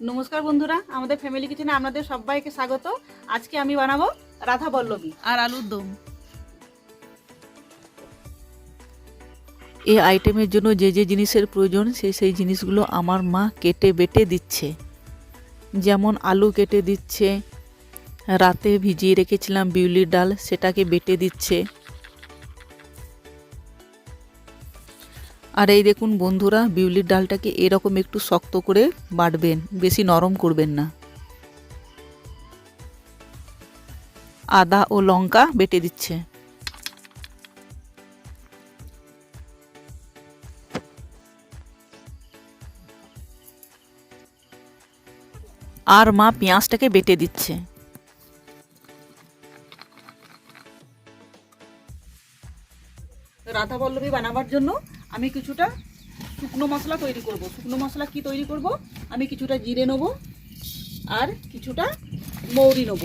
নমস্কার বন্ধুরা, আমাদের ফ্যামিলি কিচেনে আপনাদের সবাইকে স্বাগত। আজকে আমি বানাবো রাধা বল্লভী আর আলুর দম। এই আইটেমের জন্য যে যে জিনিসের প্রয়োজন, সেই সেই জিনিসগুলো আমার মা কেটে বেটে দিচ্ছে। যেমন আলু কেটে দিচ্ছে, রাতে ভিজিয়ে রেখেছিলাম বিউলির ডাল, সেটাকে বেটে দিচ্ছে। আর এই দেখুন বন্ধুরা, বিউলির ডালটাকে এরকম একটু শক্ত করে বাটবেন, বেশি নরম করবেন না। আদা ও লঙ্কা বেটে দিচ্ছে। আর মা পেঁয়াজটাকে বেটে দিচ্ছে। রাধা বল্লভী বানাবার জন্য আমি কিছুটা শুকনো মশলা তৈরি করব। শুকনো মশলা কি তৈরি করব? আমি কিছুটা জিরে নেব আর কিছুটা মৌরি নেব।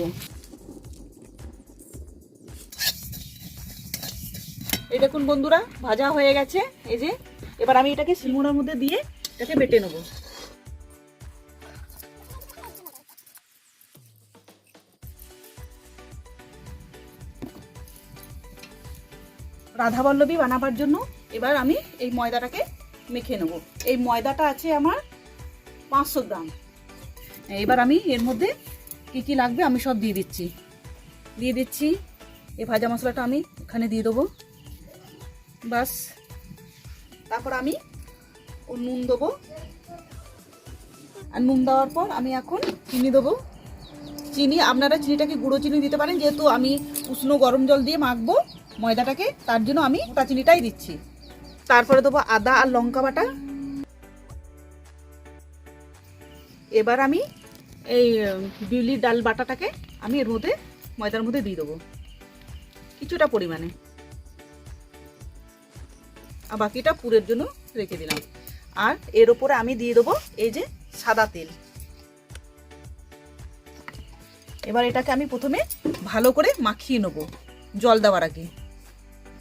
এই দেখুন বন্ধুরা, ভাজা হয়ে গেছে। এই যে, এবার আমি এটাকে শিলমোড়ার মধ্যে দিয়ে এটাকে বেটে নেব। রাধা বল্লভী বানাবার জন্য এবার আমি এই ময়দাটাকে মেখে নেব। এই ময়দাটা আছে আমার পাঁচশো গ্রাম। এবার আমি এর মধ্যে কি কি লাগবে আমি সব দিয়ে দিচ্ছি। দিয়ে দিচ্ছি, এই ভাজা মশলাটা আমি এখানে দিয়ে দেবো। বাস। তারপর আমি নুন দেবো। আর নুন দেওয়ার পর আমি এখন চিনি দেবো। চিনি, আপনারা চিনিটাকে গুঁড়ো চিনি দিতে পারেন, যেহেতু আমি উষ্ণ গরম জল দিয়ে মাখবো ময়দাটাকে, তার জন্য আমি গোটা চিনিটাই দিচ্ছি। তারপরে দেবো আদা আর লঙ্কা বাটা। এবার আমি এই বিউলির ডাল বাটাটাকে আমি এর মধ্যে, ময়দার মধ্যে দিয়ে দেবো। কিছুটা পরিমাণে। আর বাকিটা পুরের জন্য রেখে দিলাম। আর এর ওপরে আমি দিয়ে দেবো এই যে সাদা তেল। এবার এটাকে আমি প্রথমে ভালো করে মাখিয়ে নেব জল দেওয়ার আগে।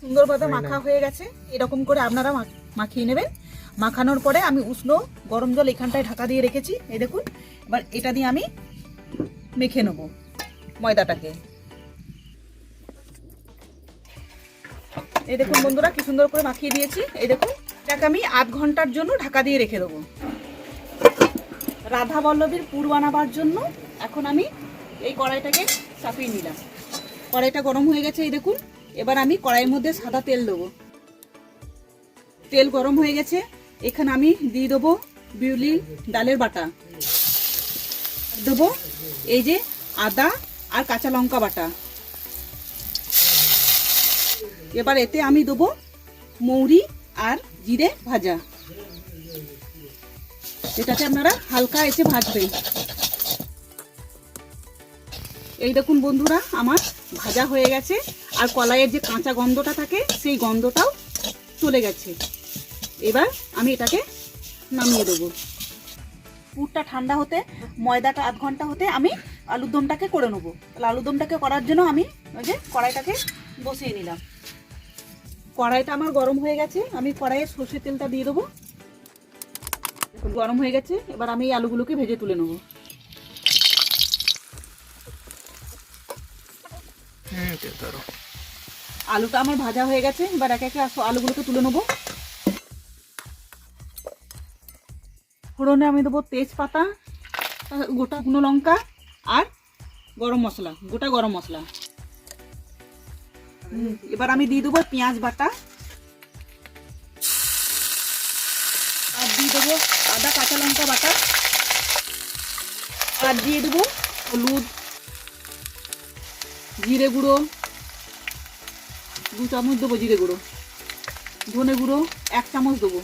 সুন্দরভাবে মাখা হয়ে গেছে। এরকম করে আপনারা মাখিয়ে নেবেন। মাখানোর পরে আমি উষ্ণ গরম জল এখানটায় ঢাকা দিয়ে রেখেছি। এই দেখুন এবার এটা দিয়ে আমি মেখে নেব ময়দাটাকে। এই দেখুন বন্ধুরা কি সুন্দর করে মাখিয়ে দিয়েছি। এই দেখুন এটাকে আমি আধ ঘণ্টার জন্য ঢাকা দিয়ে রেখে দেবো। রাধা বল্লভীর পুর বানাবার জন্য এখন আমি এই কড়াইটাকে চাপিয়ে নিলাম। কড়াইটা গরম হয়ে গেছে এই দেখুন। এবার আমি কড়াইয়ের মধ্যে সাদা তেল দেবো। তেল গরম হয়ে গেছে। এখানে আমি দিয়ে দেবো বিউলি ডালের বাটা। দেবো এই যে আদা আর কাঁচা লঙ্কা বাটা। এবার এতে আমি দেবো মৌরি আর জিরে ভাজা। এটাকে আপনারা হালকা এসে ভাজবেন। এই দেখুন বন্ধুরা, আমার ভাজা হয়ে গেছে। আর কলাইয়ের যে কাঁচা গন্ধটা থাকে, সেই গন্ধটাও চলে গেছে। এবার আমি এটাকে নামিয়ে দেবো। পুরটা ঠান্ডা হতে, ময়দাটা আধ ঘণ্টা হতে আমি আলুর দমটাকে করে নেব। তাহলে আলুর দমটাকে করার জন্য আমি ওই যে কড়াইটাকে বসিয়ে নিলাম। কড়াইটা আমার গরম হয়ে গেছে, আমি কড়াইয়ে সর্ষের তেলটা দিয়ে দেবো। গরম হয়ে গেছে, এবার আমি এই আলুগুলোকে ভেজে তুলে নেব। আলুটা আমার ভাজা হয়ে গেছে, এবার একে একে আসো আলুগুলোকে তুলে নেব। ফোড়নে আমি দেবো তেজপাতা, গোটা শুকনো লঙ্কা আর গরম মশলা, গোটা গরম মশলা। এবার আমি দিয়ে দেবো পেঁয়াজ বাটা। আর দিয়ে দেবো আদা, কাঁচা লঙ্কা বাটা। আর দিয়ে দেবো হলুদ, জিরে গুঁড়ো। দু চামচ দেবো জিরে গুঁড়ো। ধনে গুঁড়ো এক চামচ দেবো।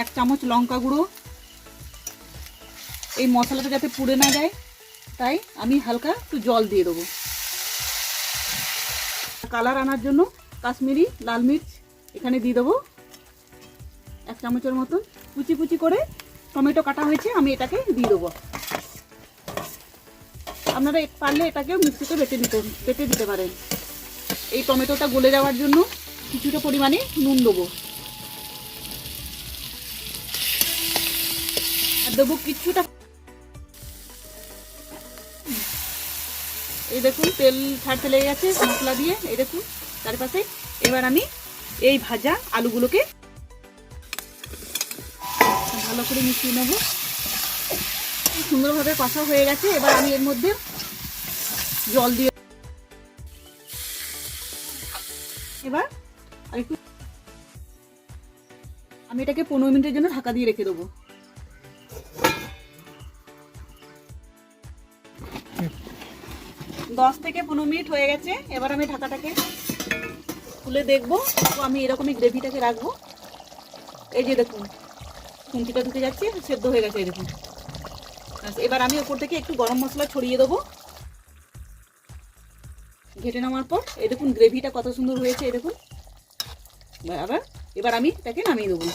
এক চামচ লঙ্কা গুঁড়ো। এই মশলাটা যাতে পুড়ে না যায়, তাই আমি হালকা একটু জল দিয়ে দেবো। কালার আনার জন্য কাশ্মীরি, লাল মির্চ এখানে দিয়ে দেবো। এক চামচের মতন কুচি কুচি করে টমেটো কাটা হয়েছে, আমি এটাকে দিয়ে দেবো। আপনারা পারলে এটাকেও মিক্সিতে বেটে দিতে বেটে দিতে পারেন। এই টমেটোটা গলে যাওয়ার জন্য কিছুটা পরিমাণে নুন দেবো। আর দেবো কিছুটা এই দেখুন, তেল ছাড়তে লেগে গেছে, মশলা দিয়ে। এই দেখুন, চারপাশে। এবার আমি এই ভাজা আলুগুলোকে ভালো করে মিশিয়ে নেব। সুন্দরভাবে কষা হয়ে গেছে। এবার আমি এর মধ্যে জল দিয়ে এবার আর একটু আমি এটাকে পনেরো মিনিটের জন্য ঢাকা দিয়ে রেখে দেবো। দশ থেকে পনেরো মিনিট হয়ে গেছে। এবার আমি ঢাকাটাকে খুলে দেখব। তো আমি এরকমই গ্রেভিটাকে রাখব। এই যে দেখুন, খুন্তিটা ঢুকে যাচ্ছে, সেদ্ধ হয়ে গেছে এই দেখুন। এবার আমি ওপর থেকে একটু গরম মশলা ছড়িয়ে দেবো। ঘেটে নেওয়ার পর, এই দেখুন গ্রেভিটা কত সুন্দর হয়েছে, এই দেখুন। আবার এবার আমি এটাকে নামিয়ে দেবো।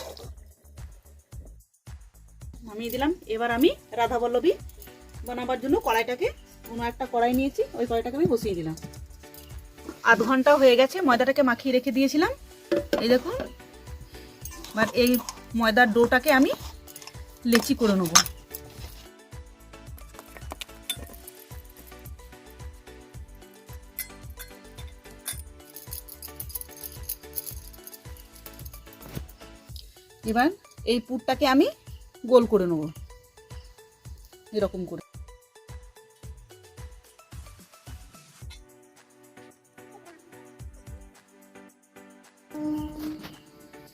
নামিয়ে দিলাম। এবার আমি রাধা বল্লভী বানাবার জন্য কড়াইটাকে কোনো একটা কড়াই নিয়েছি, ওই কড়াইটাকে আমি বসিয়ে দিলাম। আধ ঘণ্টা হয়ে গেছে, ময়দাটাকে মাখিয়ে রেখে দিয়েছিলাম। এই দেখুন, এবার এই ময়দার ডোটাকে আমি লেচি করে নেব। এবার এই পুরটাকে আমি গোল করে নেব। এরকম করে।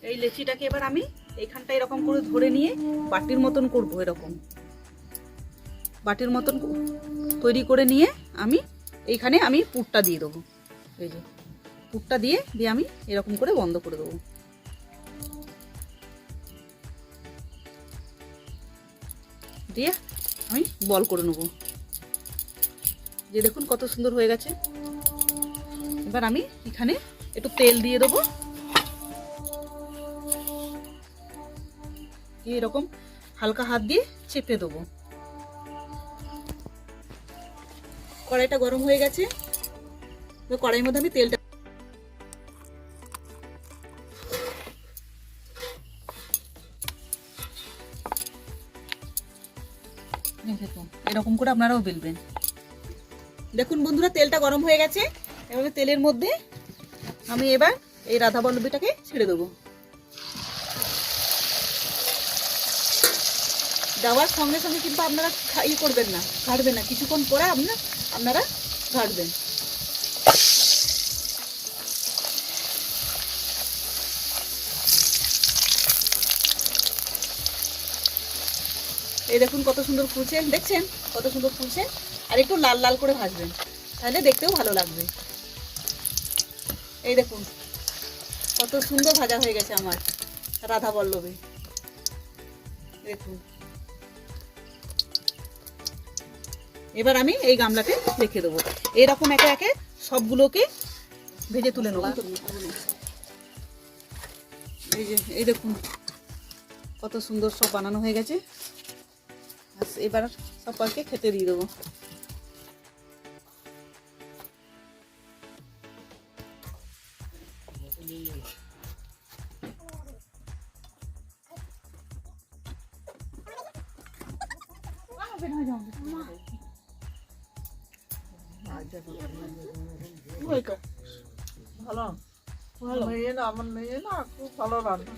এই লেচিটাকে এবার আমি এইখানটা এরকম করে ধরে নিয়ে বাটির মতন করব এরকম। বাটির মতন তৈরি করে নিয়ে আমি এইখানে আমি পুরটা দিয়ে দেবো। এই যে, পুরটা দিয়ে দিয়ে আমি এরকম করে বন্ধ করে দেবো। দিয়ে আমি বল করে নেব। যে দেখুন কত সুন্দর হয়ে গেছে। এবার আমি এখানে একটু তেল দিয়ে দেবো। এরকম হালকা হাত দিয়ে চেপে দেবো। কড়াইটা গরম হয়ে গেছে। কড়াইয়ের মধ্যে আমি তেলটা এরকম করে আপনারাও বেলবেন। দেখুন বন্ধুরা, তেলটা গরম হয়ে গেছে। এভাবে তেলের মধ্যে আমি এবার এই রাধা বল্লভীটাকে ছেড়ে দেবো। দেওয়ার সঙ্গে সঙ্গে কিন্তু আপনারা ই করবেন না ঘাটবেন না। কিছুক্ষণ পরে আপনার আপনারা ঘাটবেন এই দেখুন কত সুন্দর ফুলছে দেখছেন? কত সুন্দর ফুলছে। আর একটু লাল লাল করে ভাজবেন। তাহলে দেখতেও ভালো লাগবে। এই দেখুন, কত সুন্দর ভাজা হয়ে গেছে আমার রাধা বল্লভী দেখুন। এবার আমি এই গামলাতে রেখে দেবো। এরকম একে একে সবগুলোকে ভেজে তুলে নেব। এই যে, এই দেখুন, কত সুন্দর সব বানানো হয়ে গেছে। এবার সবাইকে খেতে দিয়ে দেবো ভালো ভালো মেয়ে না আমার মেয়ে না খুব ভালো রান্না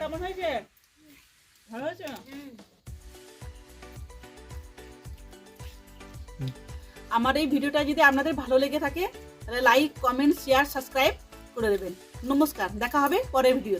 কেমন হয়েছে? ভালো হয়েছে আমার এই ভিডিওটা যদি আপনাদের ভালো লেগে থাকে, তাহলে লাইক কমেন্ট শেয়ার সাবস্ক্রাইব করে দেবেন। নমস্কার, দেখা হবে পরের ভিডিও